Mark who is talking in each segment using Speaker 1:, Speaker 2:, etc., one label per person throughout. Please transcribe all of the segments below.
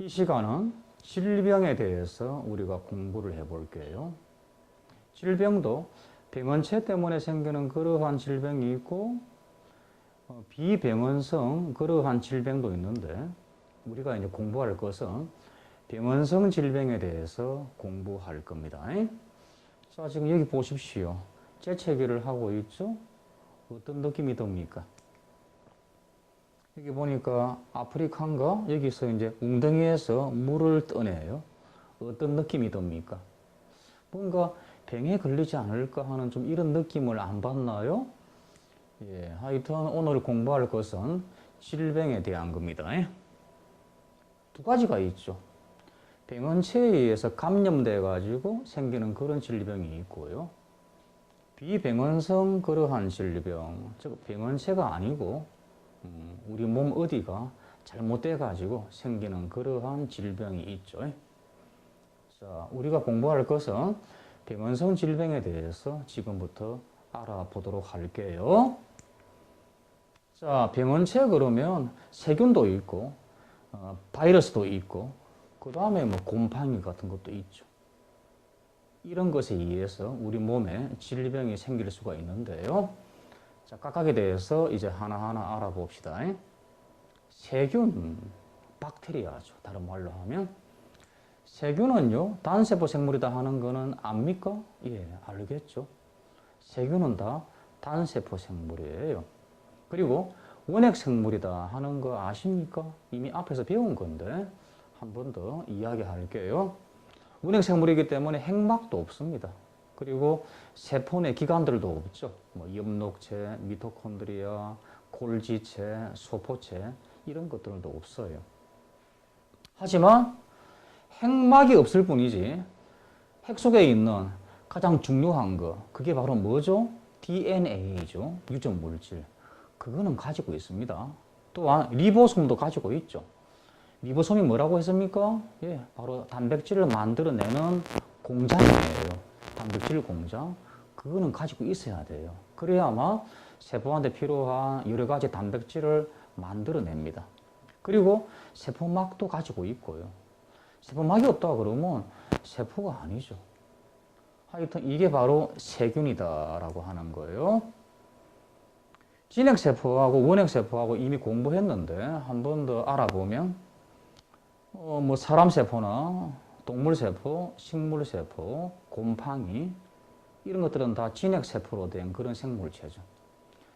Speaker 1: 이 시간은 질병에 대해서 우리가 공부를 해 볼게요. 질병도 병원체 때문에 생기는 그러한 질병이 있고 어, 비병원성 그러한 질병도 있는데 우리가 이제 공부할 것은 병원성 질병에 대해서 공부할 겁니다. 자, 지금 여기 보십시오. 재채기를 하고 있죠? 어떤 느낌이 듭니까? 여기 보니까 아프리카인가? 여기서 이제 웅덩이에서 물을 떠내요. 어떤 느낌이 듭니까? 뭔가 병에 걸리지 않을까 하는 좀 이런 느낌을 안 받나요? 예, 하여튼 오늘 공부할 것은 질병에 대한 겁니다. 두 가지가 있죠. 병원체에 의해서 감염돼 가지고 생기는 그런 질병이 있고요. 비병원성 그러한 질병, 즉 병원체가 아니고 음, 우리 몸 어디가 잘못돼 가지고 생기는 그러한 질병이 있죠. 자, 우리가 공부할 것은 병원성 질병에 대해서 지금부터 알아보도록 할게요. 자, 병원체 그러면 세균도 있고 어, 바이러스도 있고 그 다음에 뭐 곰팡이 같은 것도 있죠. 이런 것에 의해서 우리 몸에 질병이 생길 수가 있는데요. 자, 각각에 대해서 이제 하나하나 알아봅시다. 세균, 박테리아죠. 다른 말로 하면. 세균은요, 단세포 생물이다 하는 거는 압니까? 예, 알겠죠. 세균은 다 단세포 생물이에요. 그리고 원핵 생물이다 하는 거 아십니까? 이미 앞에서 배운 건데 한 번 더 이야기할게요. 원핵 생물이기 때문에 핵막도 없습니다. 그리고 세포 내 기관들도 없죠. 뭐 엽록체, 미토콘드리아, 골지체, 소포체 이런 것들도 없어요. 하지만 핵막이 없을 뿐이지 핵 속에 있는 가장 중요한 거 그게 바로 뭐죠? DNA죠. 유전 물질. 그거는 가지고 있습니다. 또한 리보솜도 가지고 있죠. 리보솜이 뭐라고 했습니까? 예, 바로 단백질을 만들어내는 공장이에요. 단백질 공장. 그거는 가지고 있어야 돼요. 그래야만 세포한테 필요한 여러 가지 단백질을 만들어냅니다. 그리고 세포막도 가지고 있고요. 세포막이 없다 그러면 세포가 아니죠. 하여튼 이게 바로 세균이다라고 하는 거예요. 진핵세포하고 원핵세포하고 이미 공부했는데 한 번 더 알아보면 어, 뭐 사람세포나 동물세포, 식물세포, 곰팡이 이런 것들은 다 진핵세포로 된 그런 생물체죠.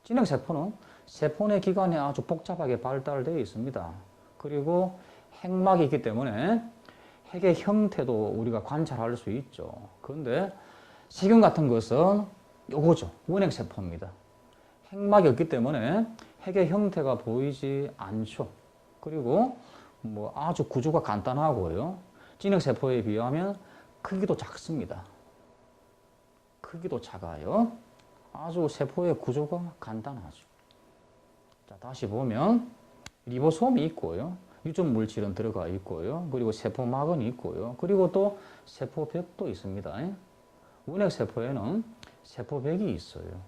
Speaker 1: 진핵세포는 세포 내 기관이 아주 복잡하게 발달되어 있습니다. 그리고 핵막이 있기 때문에 핵의 형태도 우리가 관찰할 수 있죠. 그런데 세균 같은 것은 요거죠. 원핵세포입니다. 핵막이 없기 때문에 핵의 형태가 보이지 않죠. 그리고 뭐 아주 구조가 간단하고요. 진핵세포에 비하면 크기도 작습니다. 크기도 작아요. 아주 세포의 구조가 간단하죠. 자, 다시 보면 리보솜이 있고요. 유전 물질은 들어가 있고요. 그리고 세포막은 있고요. 그리고 또 세포벽도 있습니다. 원핵세포에는 세포벽이 있어요.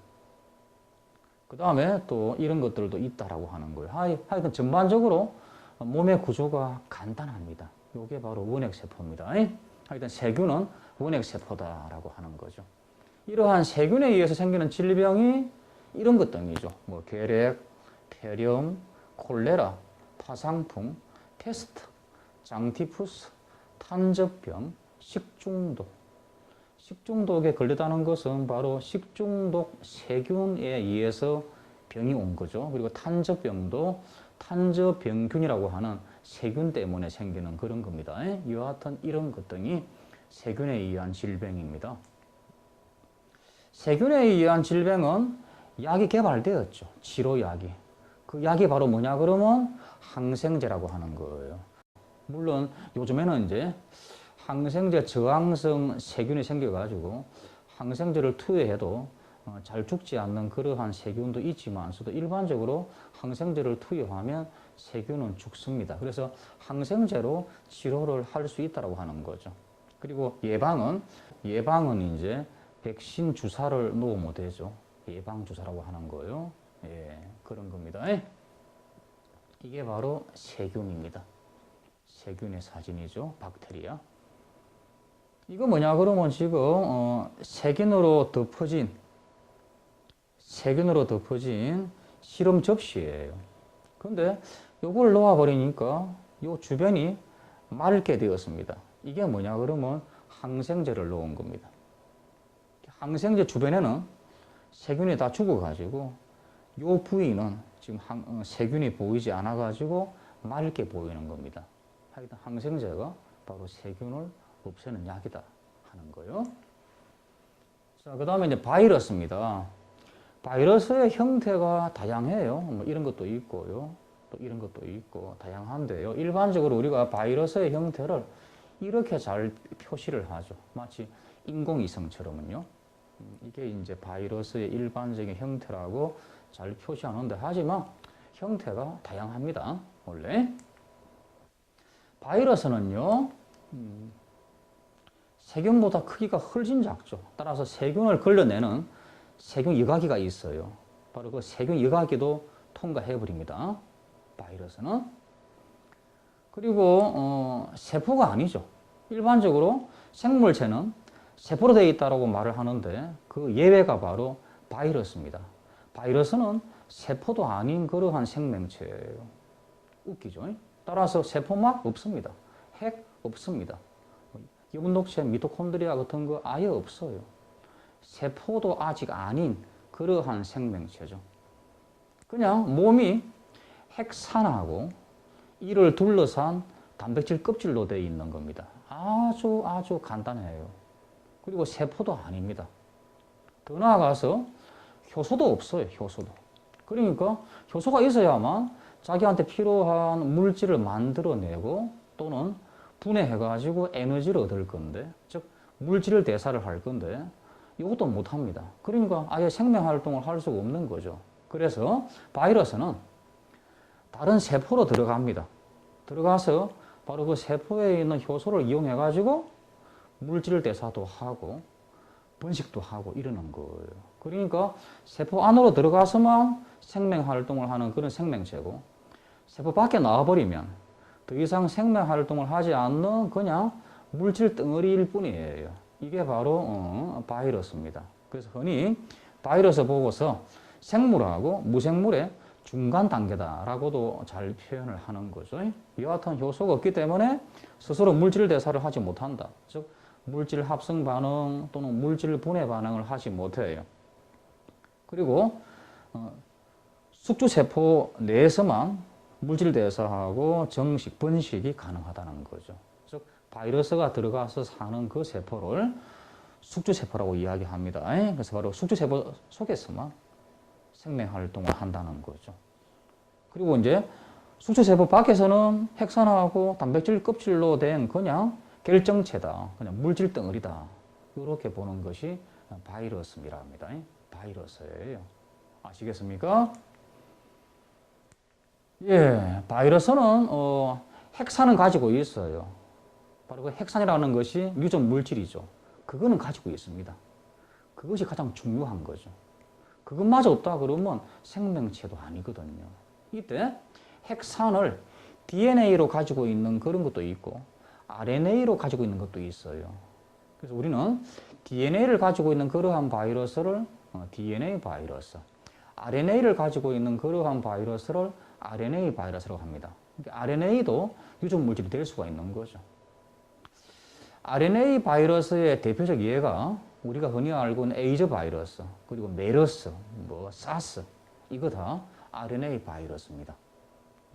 Speaker 1: 그 다음에 또 이런 것들도 있다라고 하는 거예요. 하여튼 전반적으로 몸의 구조가 간단합니다. 이게 바로 원핵세포입니다. 하여튼 세균은 원핵세포다라고 하는 거죠. 이러한 세균에 의해서 생기는 질병이 이런 것 등이죠. 뭐 결핵, 폐렴, 콜레라, 파상풍, 패스트, 장티푸스, 탄저병, 식중독. 식중독에 걸렸다는 것은 바로 식중독 세균에 의해서 병이 온 거죠. 그리고 탄저병도 탄저병균이라고 하는 세균 때문에 생기는 그런 겁니다. 여하튼 이런 것 등이 세균에 의한 질병입니다. 세균에 의한 질병은 약이 개발되었죠. 치료약이. 그 약이 바로 뭐냐 그러면 항생제라고 하는 거예요. 물론 요즘에는 이제 항생제 저항성 세균이 생겨가지고 항생제를 투여해도 어, 잘 죽지 않는 그러한 세균도 있지만 서도 일반적으로 항생제를 투여하면 세균은 죽습니다. 그래서 항생제로 치료를 할 수 있다고 하는 거죠. 그리고 예방은 예방은 이제 백신 주사를 놓으면 되죠. 예방 주사라고 하는 거예요. 예, 그런 겁니다. 이게 바로 세균입니다. 세균의 사진이죠. 박테리아. 이거 뭐냐 그러면 지금 어, 세균으로 덮어진 세균으로 덮어진 실험 접시예요. 근데 요걸 놓아 버리니까 요 주변이 맑게 되었습니다. 이게 뭐냐 그러면 항생제를 놓은 겁니다. 항생제 주변에는 세균이 다 죽어가지고 요 부위는 지금 항- 어, 세균이 보이지 않아가지고 맑게 보이는 겁니다. 하여튼 항생제가 바로 세균을 없애는 약이다 하는 거예요. 자, 그 다음에 이제 바이러스입니다. 바이러스의 형태가 다양해요. 뭐 이런 것도 있고요. 또 이런 것도 있고 다양한데요. 일반적으로 우리가 바이러스의 형태를 이렇게 잘 표시를 하죠. 마치 인공위성처럼은요. 음, 이게 이제 바이러스의 일반적인 형태라고 잘 표시하는데 하지만 형태가 다양합니다. 원래 바이러스는요. 음, 세균보다 크기가 훨씬 작죠. 따라서 세균을 걸러내는 세균 여과기가 있어요. 바로 그 세균 여과기도 통과해 버립니다. 바이러스는 그리고 어, 세포가 아니죠. 일반적으로 생물체는 세포로 되어 있다고 말을 하는데 그 예외가 바로 바이러스입니다. 바이러스는 세포도 아닌 그러한 생명체예요. 웃기죠? 따라서 세포막 없습니다. 핵 없습니다. 유분독체, 미토콘드리아 같은 거 아예 없어요. 세포도 아직 아닌 그러한 생명체죠. 그냥 몸이 핵산하고 이를 둘러싼 단백질 껍질로 되어 있는 겁니다. 아주 아주 간단해요. 그리고 세포도 아닙니다. 더 나아가서 효소도 없어요. 효소도. 그러니까 효소가 있어야만 자기한테 필요한 물질을 만들어내고 또는 분해해가지고 에너지를 얻을 건데, 즉 물질을 대사를 할 건데 이것도 못합니다. 그러니까 아예 생명 활동을 할 수가 없는 거죠. 그래서 바이러스는 다른 세포로 들어갑니다. 들어가서 바로 그 세포에 있는 효소를 이용해 가지고 물질 대사도 하고 번식도 하고 이러는 거예요. 그러니까 세포 안으로 들어가서만 생명 활동을 하는 그런 생명체고 세포 밖에 나와 버리면 더 이상 생명 활동을 하지 않는 그냥 물질 덩어리일 뿐이에요. 이게 바로 어, 바이러스입니다. 그래서 흔히 바이러스 보고서 생물하고 무생물의 중간 단계다라고도 잘 표현을 하는 거죠. 여하튼 효소가 없기 때문에 스스로 물질 대사를 하지 못한다. 즉 물질 합성 반응 또는 물질 분해 반응을 하지 못해요. 그리고 어, 숙주 세포 내에서만 물질 대사하고 정식 번식이 가능하다는 거죠. 즉 바이러스가 들어가서 사는 그 세포를 숙주 세포라고 이야기합니다. 그래서 바로 숙주 세포 속에서만 생명 활동을 한다는 거죠. 그리고 이제 숙주세포 밖에서는 핵산화하고 단백질 껍질로 된 그냥 결정체다. 그냥 물질 덩어리다. 이렇게 보는 것이 바이러스입니다. 바이러스예요. 아시겠습니까? 예, 바이러스는 어, 핵산은 가지고 있어요. 바로 그 핵산이라는 것이 유전 물질이죠. 그거는 가지고 있습니다. 그것이 가장 중요한 거죠. 그것마저 없다 그러면 생명체도 아니거든요. 이때 핵산을 DNA로 가지고 있는 그런 것도 있고 RNA로 가지고 있는 것도 있어요. 그래서 우리는 DNA를 가지고 있는 그러한 바이러스를 어, DNA 바이러스, RNA를 가지고 있는 그러한 바이러스를 RNA 바이러스라고 합니다. RNA도 유전 물질이 될 수가 있는 거죠. RNA 바이러스의 대표적 예가 우리가 흔히 알고 있는 에이즈 바이러스, 그리고 메르스, 뭐 사스 이거 다 RNA 바이러스입니다.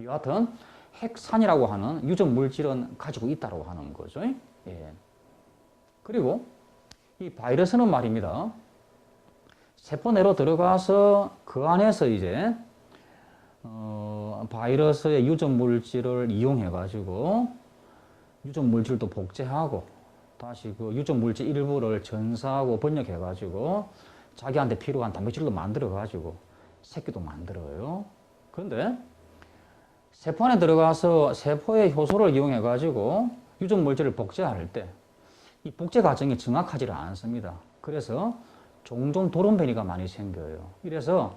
Speaker 1: 여하튼 핵산이라고 하는 유전 물질은 가지고 있다고 하는 거죠. 예. 그리고 이 바이러스는 말입니다. 세포 내로 들어가서 그 안에서 이제 어, 바이러스의 유전 물질을 이용해 가지고 유전 물질도 복제하고 다시 그 유전 물질 일부를 전사하고 번역해 가지고 자기한테 필요한 단백질도 만들어 가지고 새끼도 만들어요. 그런데 세포 안에 들어가서 세포의 효소를 이용해 가지고 유전 물질을 복제할 때 이 복제 과정이 정확하지를 않습니다. 그래서 종종 도론변이가 많이 생겨요. 이래서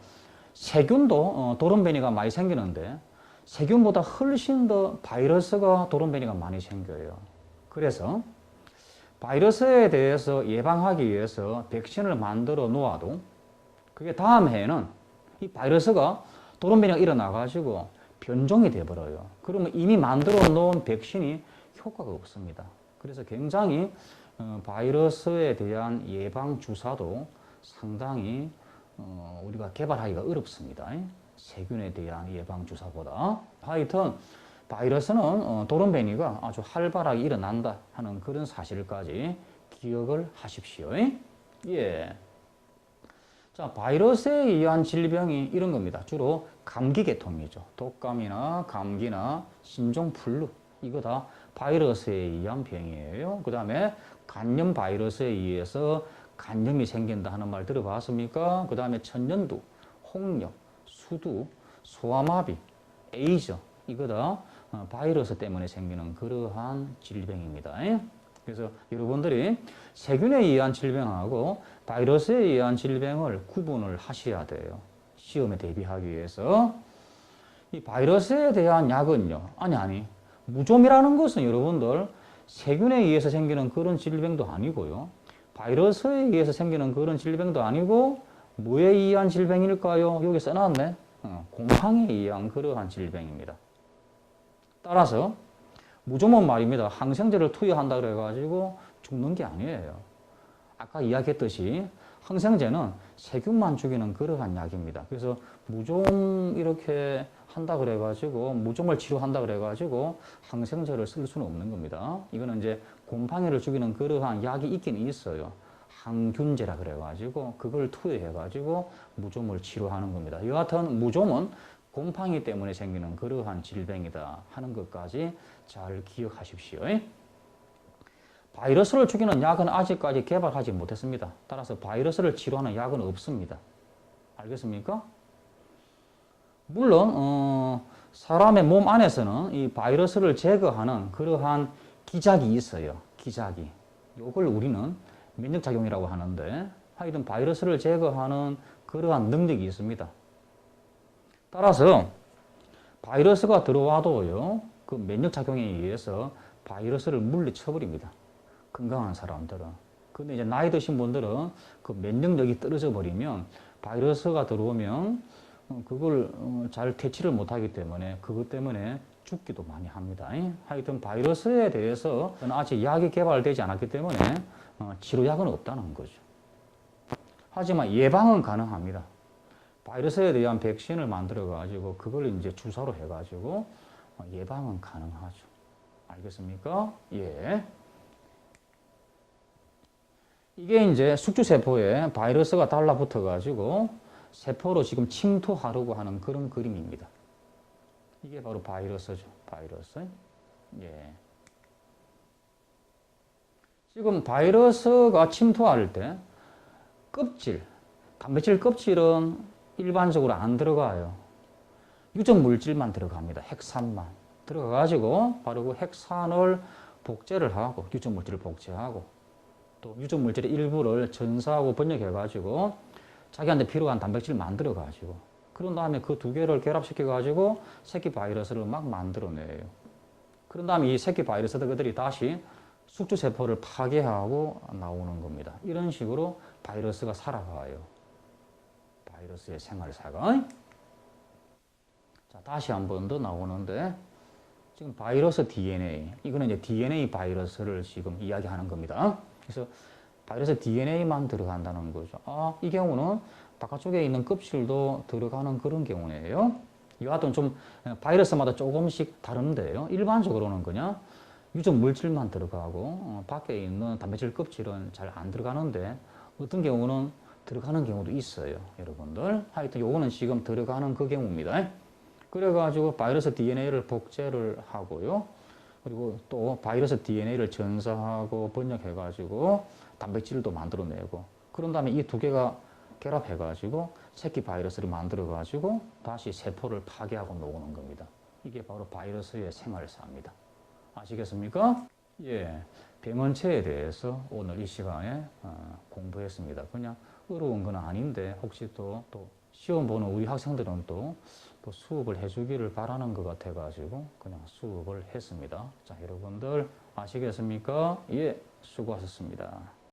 Speaker 1: 세균도 어, 도론변이가 많이 생기는데 세균보다 훨씬 더 바이러스가 돌연변이가 많이 생겨요. 그래서 바이러스에 대해서 예방하기 위해서 백신을 만들어 놓아도 그게 다음 해에는 이 바이러스가 돌연변이가 일어나가지고 변종이 돼버려요. 그러면 이미 만들어 놓은 백신이 효과가 없습니다. 그래서 굉장히 어, 바이러스에 대한 예방 주사도 상당히 어, 우리가 개발하기가 어렵습니다. 세균에 대한 예방 주사보다 하여튼 바이러스는 어, 돌연변이가 아주 활발하게 일어난다 하는 그런 사실까지 기억을 하십시오. 예. 자, 바이러스에 의한 질병이 이런 겁니다. 주로 감기 계통이죠. 독감이나 감기나 신종플루 이거 다 바이러스에 의한 병이에요. 그 다음에 간염 바이러스에 의해서 간염이 생긴다 하는 말 들어봤습니까? 그 다음에 천연두, 홍역, 수두, 소아마비, 에이저 이거 다 어, 바이러스 때문에 생기는 그러한 질병입니다. 그래서 여러분들이 세균에 의한 질병하고 바이러스에 의한 질병을 구분을 하셔야 돼요. 시험에 대비하기 위해서. 이 바이러스에 대한 약은요. 아니, 아니. 무좀이라는 것은 여러분들 세균에 의해서 생기는 그런 질병도 아니고요. 바이러스에 의해서 생기는 그런 질병도 아니고 뭐에 의한 질병일까요? 여기 써놨네. 어, 곰팡이에 의한 그러한 질병입니다. 따라서 무좀은 말입니다. 항생제를 투여한다 그래가지고 죽는 게 아니에요. 아까 이야기했듯이 항생제는 세균만 죽이는 그러한 약입니다. 그래서 무좀 이렇게 한다 그래가지고 무좀을 치료한다 그래가지고 항생제를 쓸 수는 없는 겁니다. 이거는 이제 곰팡이를 죽이는 그러한 약이 있긴 있어요. 항균제라 그래가지고 그걸 투여해가지고 무좀을 치료하는 겁니다. 여하튼 무좀은 곰팡이 때문에 생기는 그러한 질병이다 하는 것까지 잘 기억하십시오. 바이러스를 죽이는 약은 아직까지 개발하지 못했습니다. 따라서 바이러스를 치료하는 약은 없습니다. 알겠습니까? 물론 어, 사람의 몸 안에서는 이 바이러스를 제거하는 그러한 기작이 있어요. 기작이. 이걸 우리는 면역작용이라고 하는데 하여튼 바이러스를 제거하는 그러한 능력이 있습니다. 따라서 바이러스가 들어와도요, 그 면역작용에 의해서 바이러스를 물리쳐버립니다. 건강한 사람들은. 근데 이제 나이 드신 분들은 그 면역력이 떨어져 버리면 바이러스가 들어오면 어, 그걸 어, 잘 퇴치를 못하기 때문에 그것 때문에 죽기도 많이 합니다. 하여튼 바이러스에 대해서 아직 약이 개발되지 않았기 때문에 어, 치료약은 없다는 거죠. 하지만 예방은 가능합니다. 바이러스에 대한 백신을 만들어 가지고 그걸 이제 주사로 해 가지고 예방은 가능하죠. 알겠습니까? 예. 이게 이제 숙주세포에 바이러스가 달라붙어 가지고 세포로 지금 침투하려고 하는 그런 그림입니다. 이게 바로 바이러스죠. 바이러스. 예. 지금 바이러스가 침투할 때 껍질, 단백질 껍질은 일반적으로 안 들어가요. 유적 물질만 들어갑니다. 핵산만. 들어가가지고 바로 그 핵산을 복제를 하고 유적 물질을 복제하고 또 유적 물질의 일부를 전사하고 번역해가지고 자기한테 필요한 단백질을 만들어가지고 그런 다음에 그 두 개를 결합시켜가지고 새끼 바이러스를 막 만들어내요. 그런 다음에 이 새끼 바이러스들이 다시 숙주세포를 파괴하고 나오는 겁니다. 이런 식으로 바이러스가 살아가요. 바이러스의 생활사가. 자, 다시 한 번 더 나오는데, 지금 바이러스 DNA, 이거는 이제 DNA 바이러스를 지금 이야기하는 겁니다. 그래서 바이러스 DNA만 들어간다는 거죠. 아, 이 경우는 바깥쪽에 있는 껍질도 들어가는 그런 경우네요. 여하튼 좀 바이러스마다 조금씩 다른데요. 일반적으로는 그냥 유적 물질만 들어가고 어, 밖에 있는 단백질 껍질은 잘 안 들어가는데 어떤 경우는 들어가는 경우도 있어요. 여러분들. 하여튼 요거는 지금 들어가는 그 경우입니다. 그래가지고 바이러스 DNA를 복제를 하고요. 그리고 또 바이러스 DNA를 전사하고 번역해가지고 단백질도 만들어내고 그런 다음에 이 두 개가 결합해가지고 새끼 바이러스를 만들어가지고 다시 세포를 파괴하고 녹는 겁니다. 이게 바로 바이러스의 생활사입니다. 아시겠습니까? 예. 병원체에 대해서 오늘 이 시간에 어, 공부했습니다. 그냥 어려운 건 아닌데 혹시 또, 또 시험 보는 우리 학생들은 또 또 수업을 해주기를 바라는 것 같아가지고 그냥 수업을 했습니다. 자, 여러분들 아시겠습니까? 예, 수고하셨습니다.